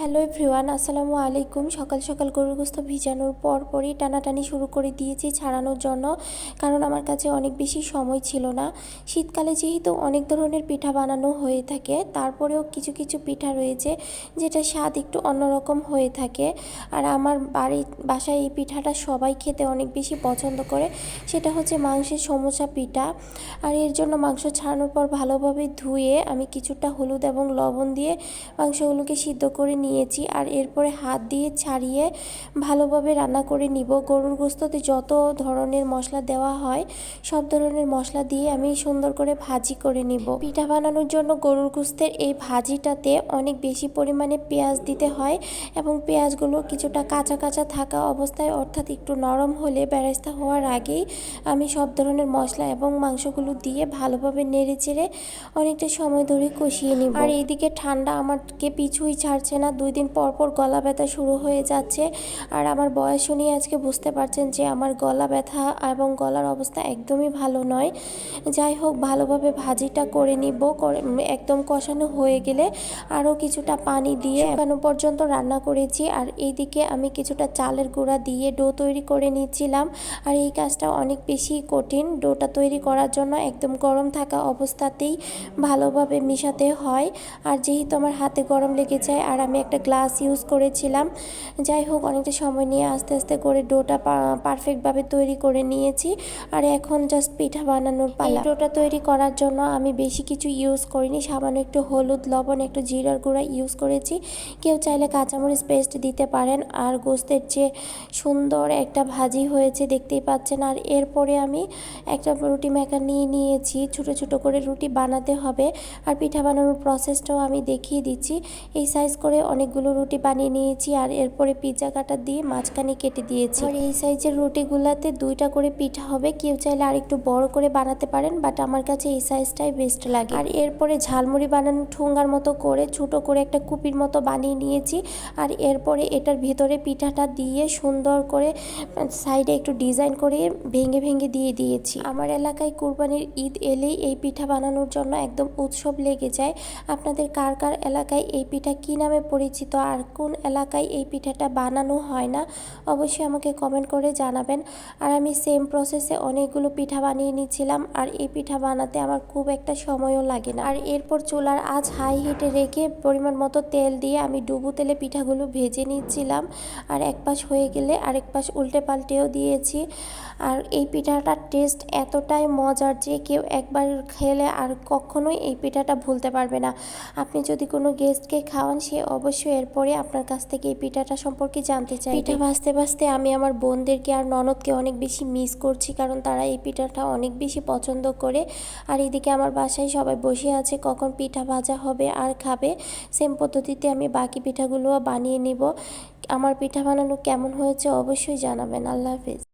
Hello everyone, আসসালামু আলাইকুম। সকাল সকাল গরুর গোস্ত ভিজানোর পর পরই টানাটানি শুরু করে দিয়েছি ছাড়ানোর জন্য, কারণ আমার কাছে অনেক বেশি সময় ছিল না। শীতকালে যেহেতু অনেক ধরনের পিঠা বানানো হয়ে থাকে, তারপরেও কিছু কিছু পিঠা রয়েছে যেটা স্বাদ একটু অন্যরকম হয়ে থাকে। আর আমার বাড়ি বাসায় এই পিঠাটা সবাই খেতে অনেক বেশি পছন্দ করে, সেটা হচ্ছে মাংসের সমোসা পিঠা। আর এর জন্য মাংস ছাড়ানোর পর ভালোভাবে ধুয়ে আমি কিছুটা হলুদ এবং লবণ দিয়ে মাংসগুলোকে সিদ্ধ করে নিয়েছি আর এরপরে হাত দিয়ে ছাড়িয়ে ভালোভাবে রান্না করে নিব। গরুর গোস্ততে যত ধরনের মশলা দেওয়া হয়, সব ধরনের মশলা দিয়ে আমি সুন্দর করে ভাজি করে নিব। পিঠা বানানোর জন্য গরুর গোস্তের এই ভাজিটাতে অনেক বেশি পরিমাণে পেঁয়াজ দিতে হয় এবং পেঁয়াজগুলো কিছুটা কাঁচা কাঁচা থাকা অবস্থায়, অর্থাৎ একটু নরম হলে বেরেস্তা হওয়ার আগেই আমি সব ধরনের মশলা এবং মাংসগুলো দিয়ে ভালোভাবে নেড়ে চেড়ে অনেকটা সময় ধরে কষিয়ে নিব। আর এইদিকে ঠান্ডা আমারকে পিছুই ছাড়ছে না দুই দিন পর পর গলা ব্যথা শুরু হয়ে যাচ্ছে। আর আমার বয়স শুনিয়ে আজকে বুঝতে পারছেন যে আমার গলা ব্যথা এবং গলার অবস্থা একদমই ভালো নয়। যাই হোক, ভালোভাবে ভাজিটা করে নিব একদম কষানো হয়ে গেলে আরও কিছুটা পানি দিয়ে এখনও পর্যন্ত রান্না করেছি। আর এইদিকে আমি কিছুটা চালের গুঁড়া দিয়ে ডো তৈরি করে নিচ্ছিলাম। আর এই কাজটা অনেক বেশি কঠিন। ডোটা তৈরি করার জন্য একদম গরম থাকা অবস্থাতেই ভালোভাবে মিশাতে হয়। আর যেহেতু আমার হাতে গরম লেগে যায়, আর আমি একটা গ্লাস ইউজ করেছিলাম। যাই হোক অনেকটা সময় নিয়ে আস্তে আস্তে করে ডোটা পারফেক্টভাবে তৈরি করে নিয়েছি। আর এখন জাস্ট পিঠা বানানোর পালা। ডোটা তৈরি করার জন্য আমি বেশি কিছু ইউজ করিনি। সামান্য একটু হলুদ লবণ একটু জিরার গুঁড়া ইউজ করেছি। কেউ চাইলে কাঁচামরিচ পেস্ট দিতে পারেন। আর গোস্তের যে সুন্দর একটা ভাজি হয়েছে দেখতেই পাচ্ছেন। আর এরপরে আমি একটা রুটি মেকার নিয়ে নিয়েছি। ছোটো ছোটো করে রুটি বানাতে হবে। আর পিঠা বানানোর প্রসেসটাও আমি দেখিয়ে দিচ্ছি। এই সাইজ করে অনেকগুলো রুটি বানিয়ে নিয়েছি আর এরপরে পিৎজা কাটা দিয়ে মাঝখানে কেটে দিয়েছি। আর এই সাইজের রুটিগুলাতে দুইটা করে পিঠা হবে। কেউ চাইলে আর একটু বড় করে বানাতে পারেন, বাট আমার কাছে এই সাইজটাই বেস্ট লাগে। আর এরপরে ঝালমুড়ি বানানো ঠুঙ্গার মতো করে ছোট করে একটা কুপির মতো বানিয়ে নিয়েছি। আর এরপরে এটার ভিতরে পিঠাটা দিয়ে সুন্দর করে সাইডে একটু ডিজাইন করে ভেঙে ভেঙে দিয়ে দিয়েছি। আমার এলাকায় কুরবানির ঈদ এলেই এই পিঠা বানানোর জন্য একদম উৎসব লেগে যায়। আপনাদের কার কার এলাকায় এই পিঠা কী নামে পরিচিত, আর কোন এলাকায় এই পিঠাটা বানানো হয় না, অবশ্যই আমাকে কমেন্ট করে জানাবেন। আর আমি সেম প্রসেসে অনেকগুলো পিঠা বানিয়ে নিয়েছিলাম আর এই পিঠা বানাতে আমার খুব একটা সময়ও লাগে না। আর এরপর চুলার আজ হাই হিটে রেখে পরিমাণ মতো তেল দিয়ে আমি ডুবু তেলে পিঠাগুলো ভেজে নিচ্ছিলাম। আর এক পাশ হয়ে গেলে আরেক পাশ উল্টে পাল্টেও দিয়েছি। আর এই পিঠাটার টেস্ট এতটাই মজার যে কেউ একবার খেলে আর কখনোই এই পিঠাটা ভুলতে পারবে না। আপনি যদি কোনো গেস্টকে খাওয়ান, সে অবশ্যই এরপরে আপনার কাছ থেকে এই পিঠাটা সম্পর্কে জানতে চাই। পিঠা ভাজতে ভাজতে আমি আমার বোনদেরকে আর ননদকে অনেক বেশি মিস করছি, কারণ তারা এই পিঠাটা অনেক বেশি পছন্দ করে। আর এদিকে আমার বাসায় সবাই বসে আছে, কখন পিঠা ভাজা হবে, আর খাবে সেম পদ্ধতিতে আমি বাকি পিঠাগুলোও বানিয়ে নিব। আমার পিঠা বানানো কেমন হয়েছে অবশ্যই জানাবেন। আল্লাহ হাফিজ।